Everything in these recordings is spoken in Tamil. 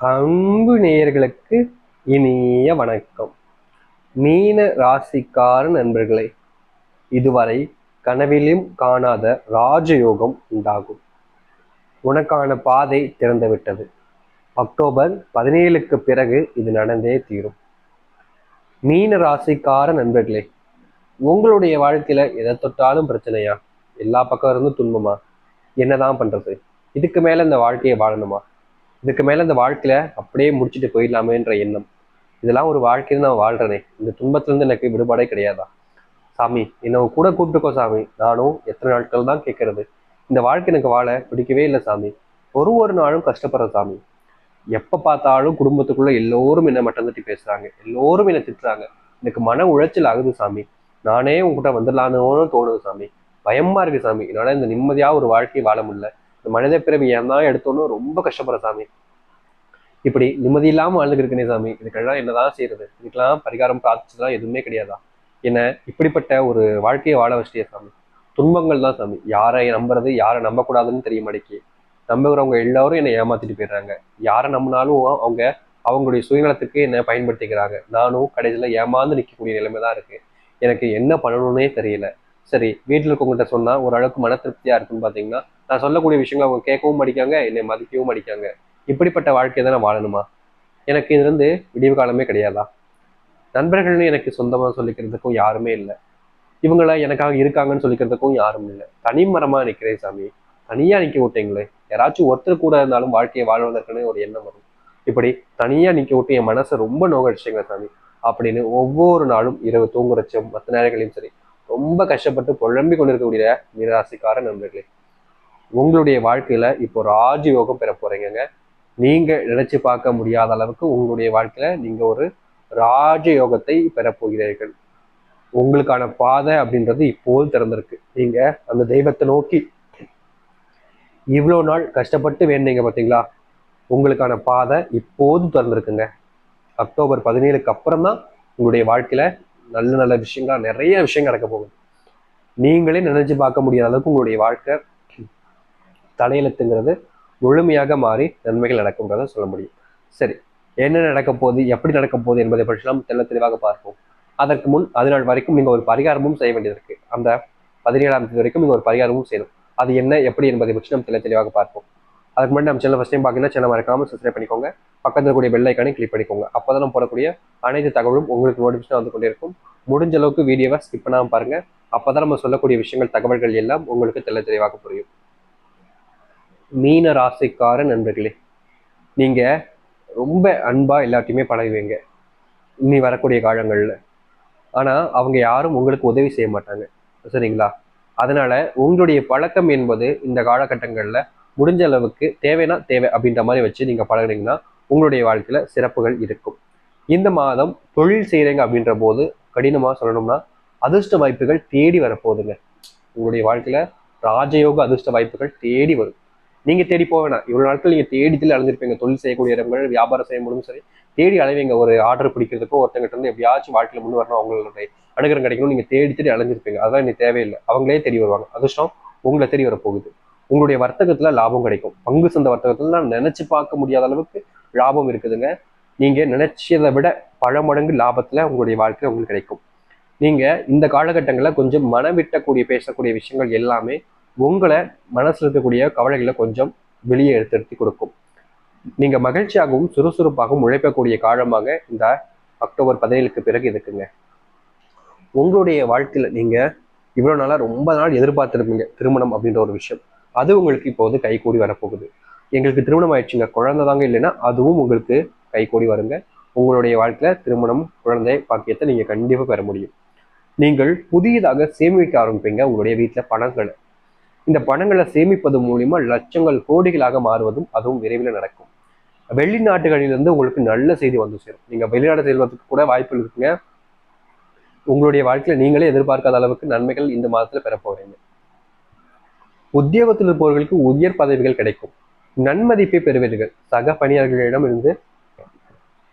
அன்பு நேயர்களுக்கு இனிய வணக்கம். மீன ராசிக்கார நண்பர்களே இதுவரை கனவிலும் காணாத ராஜயோகம் உண்டாகும். உனக்கான பாதை திறந்துவிட்டது. அக்டோபர் பதினேழுக்கு பிறகு இது நடந்தே தீரும். மீன ராசிக்கார நண்பர்களே உங்களுடைய வாழ்க்கையில எதை தொட்டாலும் பிரச்சனையா? எல்லா பக்கம் இருந்தும் துன்பமா? என்னதான் பண்றது? இதுக்கு மேல இந்த வாழ்க்கையை வாழணுமா? இதுக்கு மேலே இந்த வாழ்க்கையில அப்படியே முடிச்சுட்டு போயிடலாமேன்ற எண்ணம். இதெல்லாம் ஒரு வாழ்க்கையில நான் வாழ்றேனே. இந்த துன்பத்திலேருந்து எனக்கு விடுபாடே கிடையாதா? சாமி என்னை கூட கூப்பிட்டுக்கோ சாமி. நானும் எத்தனை நாட்கள் தான் கேட்கறது. இந்த வாழ்க்கை எனக்கு வாழ பிடிக்கவே இல்லை சாமி. ஒரு ஒரு நாளும் கஷ்டப்படுற சாமி. எப்போ பார்த்தாலும் குடும்பத்துக்குள்ள எல்லோரும் என்னை மட்டம் தட்டி பேசுறாங்க. எல்லோரும் என்னை திட்டுறாங்க. எனக்கு மன உளைச்சல் ஆகுது சாமி. நானே உங்ககிட்ட வந்துடலான்னு தோணுது சாமி. பயமா இருக்கு சாமி. என்னால இந்த நிம்மதியா ஒரு வாழ்க்கையை வாழ முடியல. மனித பிறவி ஏன் தான் எடுத்தோன்னு ரொம்ப கஷ்டப்படுற சாமி. இப்படி நிம்மதி இல்லாமல் வாழ்ந்துருக்கனே இருக்கனே சாமி இதுக்கெல்லாம் என்னதான் செய்யறது இதுக்கெல்லாம் பரிகாரம் பிரார்த்திச்சதுலாம் எதுவுமே கிடையாதா? என்ன இப்படிப்பட்ட ஒரு வாழ்க்கையை வாழ வச்சிட்டே சாமி. துன்பங்கள் தான் சாமி. யாரை நம்புறது யாரை நம்பக்கூடாதுன்னு தெரிய மாட்டேங்கி நம்புகிறவங்க எல்லாரும் என்னை ஏமாத்திட்டு போயிடுறாங்க. யாரை நம்பினாலும் அவங்க அவங்களுடைய சுயநலத்துக்கு என்ன பயன்படுத்திக்கிறாங்க. நானும் கடைசியில் ஏமாந்து நிற்கக்கூடிய நிலைமை தான் இருக்கு. எனக்கு என்ன பண்ணணும்னே தெரியல. சரி வீட்டில் இருக்கவங்ககிட்ட சொன்னா ஓரளவுக்கு மன திருப்தியா இருக்குன்னு பார்த்தீங்கன்னா நான் சொல்லக்கூடிய விஷயங்கள் அவங்க கேட்கவும் மாட்டிக்காங்க என்னை மதிக்கவும் மாட்டிக்காங்க இப்படிப்பட்ட வாழ்க்கையை தான் நான் வாழணுமா? எனக்கு இதுல இருந்து விடிவு காலமே கிடையாதா? நண்பர்கள்னு எனக்கு சொந்தமா சொல்லிக்கிறதுக்கும் யாருமே இல்லை. இவங்கள எனக்காக இருக்காங்கன்னு சொல்லிக்கிறதுக்கும் யாரும் இல்லை. தனி மரமாக நிற்கிறேன் சாமி. தனியா நிற்க விட்டீங்களே. யாராச்சும் ஒருத்தர் கூட இருந்தாலும் வாழ்க்கையை வாழ்வதற்குன்னு ஒரு எண்ணம் வரும். இப்படி தனியா நிற்க விட்டு என் மனசை ரொம்ப நோகடிச்சிங்க சாமி. அப்படின்னு ஒவ்வொரு நாளும் இரவு தூங்குறச்சும் மற்ற நேரங்களையும் சரி ரொம்ப கஷ்டப்பட்டு புழம்பி கொண்டிருக்கக்கூடிய நிராசிக்கார நண்பர்களே. உங்களுடைய வாழ்க்கையில இப்போ ராஜயோகம் பெற போறீங்க நீங்க நினைச்சு பார்க்க முடியாத அளவுக்கு உங்களுடைய வாழ்க்கையில நீங்க ஒரு ராஜயோகத்தை பெற போகிறீர்கள். உங்களுக்கான பாதை அப்படின்றது இப்போது திறந்திருக்கு. நீங்க அந்த தெய்வத்தை நோக்கி இவ்வளோ நாள் கஷ்டப்பட்டு வேண்டீங்க பார்த்தீங்களா உங்களுக்கான பாதை இப்போது திறந்திருக்குங்க. அக்டோபர் பதினேழுக்கு அப்புறம் தான் உங்களுடைய வாழ்க்கையில நல்ல நல்ல விஷயங்கள் நிறைய விஷயம் நடக்க போகுது. நீங்களே நினைச்சு பார்க்க முடியாத அளவுக்கு உங்களுடைய வாழ்க்கை தலையெழுத்துங்கிறது முழுமையாக மாறி நன்மைகள் நடக்கும்ன்றத சொல்ல முடியும். சரி என்ன நடக்க போகுது எப்படி நடக்க போகுது என்பதை பற்றி நாம் தெள்ள தெளிவாக பார்ப்போம். அதற்கு முன் அதனால் வரைக்கும் நீங்கள் ஒரு பரிகாரமும் செய்ய வேண்டியது இருக்கு. அந்த பதினேழாம் தேதி வரைக்கும் நீங்கள் ஒரு பரிகாரமும் செய்யணும். அது என்ன எப்படி என்பதை பற்றி நம்ம தெள்ள தெளிவாக பார்ப்போம். அதுக்கு முன்னாடி நம்ம சேனல் ஃபஸ்ட் டைம் பார்க்கணும்னா சேனல் மறக்காமல் சப்ஸ்கிரைப் பண்ணிக்கோங்க. பக்கத்தில் கூடிய பெல் ஐக்கானை கிளிக் பண்ணிக்கோங்க. அப்போ தான் போடக்கூடிய அனைத்து தகவலும் உங்களுக்கு நோட்டிஃபிகேஷன் வந்து கொண்டே இருக்கும் முடிஞ்ச அளவுக்கு வீடியோவை ஸ்கிப் பண்ணாமல் பாருங்க. அப்பதான் நம்ம சொல்லக்கூடிய விஷயங்கள் தகவல்கள் எல்லாம் உங்களுக்கு தெள்ள தெளிவாக புரியும். மீன ராசிக்கார நண்பர்களே நீங்க ரொம்ப அன்பா எல்லாத்தையுமே பழகுவீங்க. இனி வரக்கூடிய காலங்களில். ஆனா அவங்க யாரும் உங்களுக்கு உதவி செய்ய மாட்டாங்க. சரிங்களா? அதனால உங்களுடைய பழக்கம் என்பது இந்த காலகட்டங்களில் முடிஞ்ச அளவுக்கு தேவைன்னா தேவை அப்படின்ற மாதிரி வச்சு நீங்க பழகுனீங்கன்னா உங்களுடைய வாழ்க்கையில சிறப்புகள் இருக்கும். இந்த மாதம் தொழில் செய்கிறீங்க அப்படின்ற போது கடினமாக சொல்லணும்னா அதிர்ஷ்ட வாய்ப்புகள் தேடி வரப்போகுதுங்க. உங்களுடைய வாழ்க்கையில ராஜயோக அதிர்ஷ்ட வாய்ப்புகள் தேடி வரும். நீங்க தேடி போக வேணாம். இவ்வளவு நாட்கள் நீங்க தேடி அலைஞ்சிருப்பீங்க. தொழில் செய்யக்கூடிய இடங்கள் வியாபாரம் செய்ய முடியும் சரி தேடி அலைவீங்க. ஒரு ஆர்டர் பிடிக்கிறதுக்கோ ஒருத்தங்கிட்ட இருந்து எப்படியாச்சும் வாழ்க்கையில முன் வரணும். அவங்களுடைய அனுகிரம் கிடைக்கணும் நீங்க தேடி தேடி அலைஞ்சிருப்பீங்க. அதெல்லாம் நீ தேவையில்லை. அவங்களே தேடி வருவாங்க. அதிர்ஷ்டம் உங்களை தேடி வரப்போகுது. உங்களுடைய வர்த்தகத்துல லாபம் கிடைக்கும். பங்கு சந்தை வர்த்தகத்துல நினைச்சு பார்க்க முடியாத அளவுக்கு லாபம் இருக்குதுங்க. நீங்க நினைச்சதை விட பல மடங்கு லாபத்துல உங்களுடைய வாழ்க்கை உங்களுக்கு கிடைக்கும். நீங்க இந்த காலகட்டங்களில் கொஞ்சம் மனம் விட்டக்கூடிய பேசக்கூடிய விஷயங்கள் எல்லாமே உங்களை மனசில் இருக்கக்கூடிய கவலைகளை கொஞ்சம் வெளியே எடுத்து கொடுக்கும். நீங்கள் மகிழ்ச்சியாகவும் சுறுசுறுப்பாகவும் உழைக்கக்கூடிய காலமாக இந்த அக்டோபர் பதினேழுக்கு பிறகு இருக்குங்க. உங்களுடைய வாழ்க்கையில் நீங்கள் இவ்வளோ நாளாக ரொம்ப நாள் எதிர்பார்த்துருப்பீங்க திருமணம் அப்படின்ற ஒரு விஷயம். அது உங்களுக்கு இப்போது கைகூடி வரப்போகுது. எங்களுக்கு திருமணம் ஆயிடுச்சுங்க. குழந்தை தாங்க இல்லைன்னா அதுவும் உங்களுக்கு கைகூடி வருங்க. உங்களுடைய வாழ்க்கையில் திருமணம் குழந்தை பாக்கியத்தை நீங்கள் கண்டிப்பாக பெற முடியும். நீங்கள் புதியதாக சேமிக்க ஆரம்பிப்பீங்க உங்களுடைய வீட்டில் பணங்களை. இந்த பணங்களை சேமிப்பது மூலிமா லட்சங்கள் கோடிகளாக மாறுவதும் அதுவும் விரைவில் நடக்கும். வெளிநாட்டுகளிலிருந்து உங்களுக்கு நல்ல செய்தி வந்து சேரும். நீங்கள் வெளிநாடு செல்வதற்கு கூட வாய்ப்புகள் இருக்குங்க. உங்களுடைய வாழ்க்கையில் நீங்களே எதிர்பார்க்காத அளவுக்கு நன்மைகள் இந்த மாதத்துல பெற உத்தியோகத்தில் இருப்பவர்களுக்கு உயர் பதவிகள் கிடைக்கும். நன்மதிப்பை பெறுவீர்கள். சக பணியாளர்களிடம் இருந்து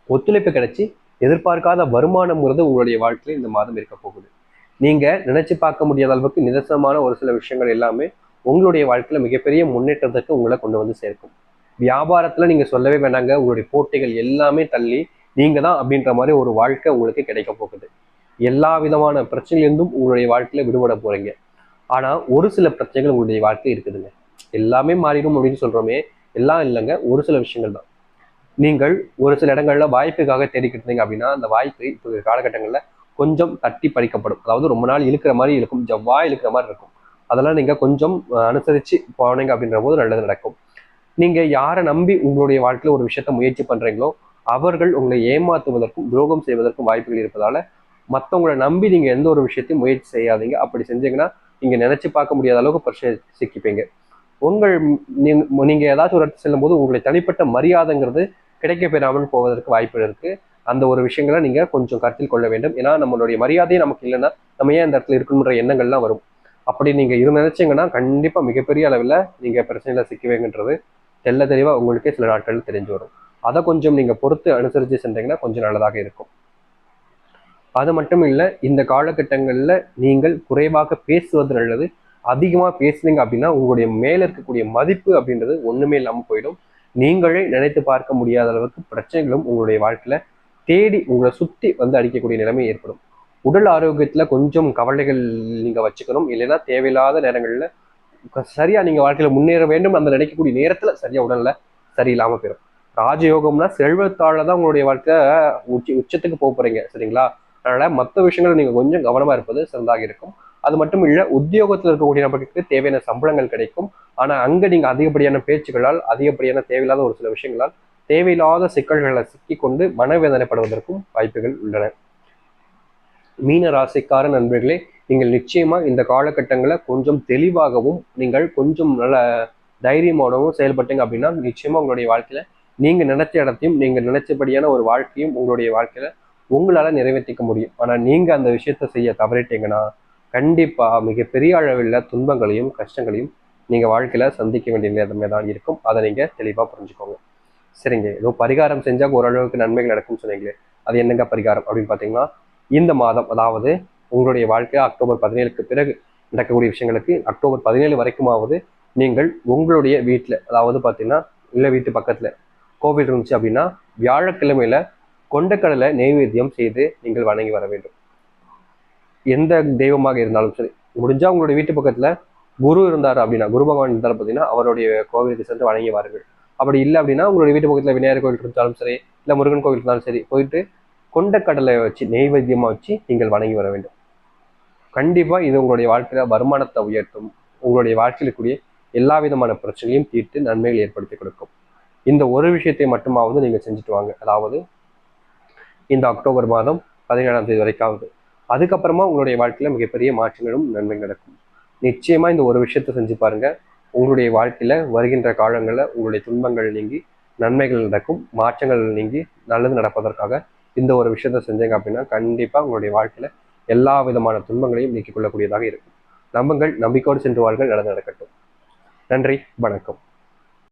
ஒத்துழைப்பு கிடைச்சி எதிர்பார்க்காத வருமானம்ங்கிறது உங்களுடைய வாழ்க்கையில் இந்த மாதம் இருக்க போகுது. நீங்க நினைச்சு பார்க்க முடியாத அளவுக்கு நிதர்சனமான ஒரு சில விஷயங்கள் எல்லாமே உங்களுடைய வாழ்க்கையில் மிகப்பெரிய முன்னேற்றத்துக்கு உங்களை கொண்டு வந்து சேர்க்கும். வியாபாரத்தில் நீங்கள் சொல்லவே வேண்டாங்க உங்களுடைய போட்டிகள் எல்லாமே தள்ளி நீங்கள் தான் அப்படின்ற மாதிரி ஒரு வாழ்க்கை உங்களுக்கு கிடைக்க போகுது. எல்லா விதமான பிரச்சனையிலிருந்தும் உங்களுடைய வாழ்க்கையில் விடுபட போகிறீங்க ஆனால் ஒரு சில பிரச்சனைகள் உங்களுடைய வாழ்க்கை இருக்குதுங்க. எல்லாமே மாறிடும் அப்படின்னு சொல்கிறோமே எல்லாம் இல்லைங்க. ஒரு சில விஷயங்கள் தான். நீங்கள் ஒரு சில இடங்களில் வாய்ப்புக்காக தேடிக்கிட்டு இருந்தீங்க அப்படின்னா அந்த வாய்ப்பு இப்போ காலகட்டங்களில் கொஞ்சம் தட்டி பறிக்கப்படும். அதாவது ரொம்ப நாள் இழுக்கிற மாதிரி இருக்கும். ஜவ்வா இழுக்கிற மாதிரி இருக்கும். அதெல்லாம் நீங்க கொஞ்சம் அனுசரித்து அனுசரிச்சு போனீங்க அப்படின்ற போது நல்லது நடக்கும். நீங்க யாரை நம்பி உங்களுடைய வாழ்க்கையில ஒரு விஷயத்த முயற்சி பண்றீங்களோ அவர்கள் உங்களை ஏமாத்துவதற்கும் துரோகம் செய்வதற்கும் வாய்ப்புகள் இருப்பதால மற்றவங்களை நம்பி நீங்க எந்த ஒரு விஷயத்தையும் முயற்சி செய்யாதீங்க. அப்படி செஞ்சீங்கன்னா நீங்க நினைச்சு பார்க்க முடியாத அளவுக்கு பிரச்சனை சிக்கிப்பீங்க உங்கள் நீங்க நீங்க ஏதாச்சும் ஒரு இடத்துல செல்லும்போது உங்களுடைய தனிப்பட்ட மரியாதைங்கிறது கிடைக்க பெறாமல் போவதற்கு வாய்ப்பு இருக்கு. அந்த ஒரு விஷயங்களை நீங்க கொஞ்சம் கருத்தில் கொள்ள வேண்டும். ஏன்னா நம்மளுடைய மரியாதையே நமக்கு இல்லைன்னா நம்ம ஏன் அந்த இடத்துல இருக்கணுன்ற எண்ணங்கள்லாம் வரும். அப்படி நீங்கள் இரு நினச்சிங்கன்னா கண்டிப்பாக மிகப்பெரிய அளவில் நீங்க பிரச்சனையில் சிக்குவீங்கன்றது தெல்ல தெளிவாக உங்களுக்கே சில நாட்கள் தெரிஞ்சு வரும். அதை கொஞ்சம் நீங்க பொறுத்து அனுசரித்து சென்றீங்கன்னா கொஞ்சம் நல்லதாக இருக்கும். அது மட்டும் இல்லை இந்த காலகட்டங்களில் நீங்கள் குறைவாக பேசுவது நல்லது. அதிகமாக பேசுனீங்க அப்படின்னா உங்களுடைய மேலே இருக்கக்கூடிய மதிப்பு அப்படின்றது ஒன்றுமே இல்லாமல் போயிடும். நீங்களே நினைத்து பார்க்க முடியாத அளவுக்கு பிரச்சனைகளும் உங்களுடைய வாழ்க்கையில் தேடி உங்களை சுற்றி வந்து அடிக்கக்கூடிய நிலைமை ஏற்படும். உடல் ஆரோக்கியத்தில் கொஞ்சம் கவலைகள் நீங்கள் வச்சுக்கணும். இல்லைன்னா தேவையில்லாத நேரங்களில் சரியாக நீங்கள் வாழ்க்கையில் முன்னேற வேண்டும் அந்த நினைக்கக்கூடிய நேரத்தில் சரியாக உடலில் சரியில்லாமல் போயிடும் ராஜயோகம்னா செல்வத்தாழ தான் உங்களுடைய வாழ்க்கை உச்சி உச்சத்துக்கு போக போகிறீங்க சரிங்களா? அதனால் மற்ற விஷயங்கள் நீங்கள் கொஞ்சம் கவனமாக இருப்பது சிறந்தாக இருக்கும். அது மட்டும் இல்லை உத்தியோகத்தில் இருக்கக்கூடிய நபர்களுக்கு தேவையான சம்பளங்கள் கிடைக்கும். ஆனால் அங்கே நீங்கள் அதிகப்படியான பேச்சுகளால் அதிகப்படியான தேவையில்லாத ஒரு சில விஷயங்களால் தேவையில்லாத சிக்கல்களை சிக்கிக்கொண்டு மனவேதனைப்படுவதற்கும் வாய்ப்புகள் உள்ளன. மீன ராசிக்கார நண்பர்களே நீங்கள் நிச்சயமாக இந்த காலகட்டங்களை கொஞ்சம் தெளிவாகவும் நீங்கள் கொஞ்சம் நல்ல தைரியமாகவும் செயல்பட்டீங்க அப்படின்னா நிச்சயமாக உங்களுடைய வாழ்க்கையில் நீங்கள் நினைச்ச இடத்தையும் நீங்கள் நினைச்சபடியான ஒரு வாழ்க்கையும் உங்களுடைய வாழ்க்கையில் உங்களால் நிறைவேற்றிக்க முடியும். ஆனால் நீங்கள் அந்த விஷயத்த செய்ய தவறிட்டீங்கன்னா கண்டிப்பாக மிகப்பெரிய அளவில் துன்பங்களையும் கஷ்டங்களையும் நீங்கள் வாழ்க்கையில் சந்திக்க வேண்டிய நிலைமை தான் இருக்கும். அதை நீங்கள் தெளிவாக புரிஞ்சுக்கோங்க. சரிங்க. ஏதோ பரிகாரம் செஞ்சால் ஓரளவுக்கு நன்மைகள் நடக்கும்னு சொன்னீங்களே அது என்னங்க பரிகாரம் அப்படின்னு பார்த்தீங்கன்னா இந்த மாதம் அதாவது உங்களுடைய வாழ்க்கை அக்டோபர் பதினேழுக்கு பிறகு நடக்கக்கூடிய விஷயங்களுக்கு அக்டோபர் பதினேழு வரைக்குமாவது நீங்கள் உங்களுடைய வீட்டில் அதாவது பார்த்தீங்கன்னா இல்லை வீட்டு பக்கத்தில் கோவில் இருந்துச்சு அப்படின்னா வியாழக்கிழமையில கொண்டக்கடலை நெய்வேத்தியம் செய்து நீங்கள் வணங்கி வர வேண்டும். எந்த தெய்வமாக இருந்தாலும் சரி முடிஞ்சால் உங்களுடைய வீட்டு பக்கத்துல குரு இருந்தார் அப்படின்னா குரு பகவான் இருந்தாலும் பார்த்தீங்கன்னா அவருடைய கோவிலுக்கு சென்று வணங்கி வாருங்கள். அப்படி இல்லை அப்படின்னா உங்களுடைய வீட்டு பக்கத்தில் விநாயகர் கோவில் இருந்தாலும் சரி இல்லை முருகன் கோவில் இருந்தாலும் சரி போயிட்டு கொண்டக்கடலை வச்சு நெய்வேத்தியமாக வச்சு நீங்கள் வணங்கி வர வேண்டும். கண்டிப்பாக இது உங்களுடைய வாழ்க்கையில் வருமானத்தை உயர்த்தும். உங்களுடைய வாழ்க்கையில் எல்லா விதமான பிரச்சனையும் தீர்த்து நன்மைகள் ஏற்படுத்தி கொடுக்கும். இந்த ஒரு விஷயத்தை மட்டுமாவது நீங்கள் செஞ்சுட்டு வாங்க. அதாவது இந்த அக்டோபர் மாதம் பதினேழாம் தேதி வரைக்காவது. அதுக்கப்புறமா உங்களுடைய வாழ்க்கையில் மிகப்பெரிய மாற்றங்களும் நன்மை நடக்கும். நிச்சயமாக இந்த ஒரு விஷயத்தை செஞ்சு பாருங்கள் உங்களுடைய வாழ்க்கையில் வருகின்ற காலங்களில் உங்களுடைய துன்பங்கள் நீங்கி நன்மைகள் நடக்கும். மாற்றங்கள் நீங்கி நல்லது நடப்பதற்காக இந்த ஒரு விஷயத்த செஞ்சீங்க அப்படின்னா கண்டிப்பாக உங்களுடைய வாழ்க்கையில் எல்லா விதமான துன்பங்களையும் நீக்கிக் கொள்ளக்கூடியதாக இருக்கும். நம்புங்கள் நம்பிக்கையோடு சென்று வாழ்கள் நடந்து நடக்கட்டும். நன்றி வணக்கம்.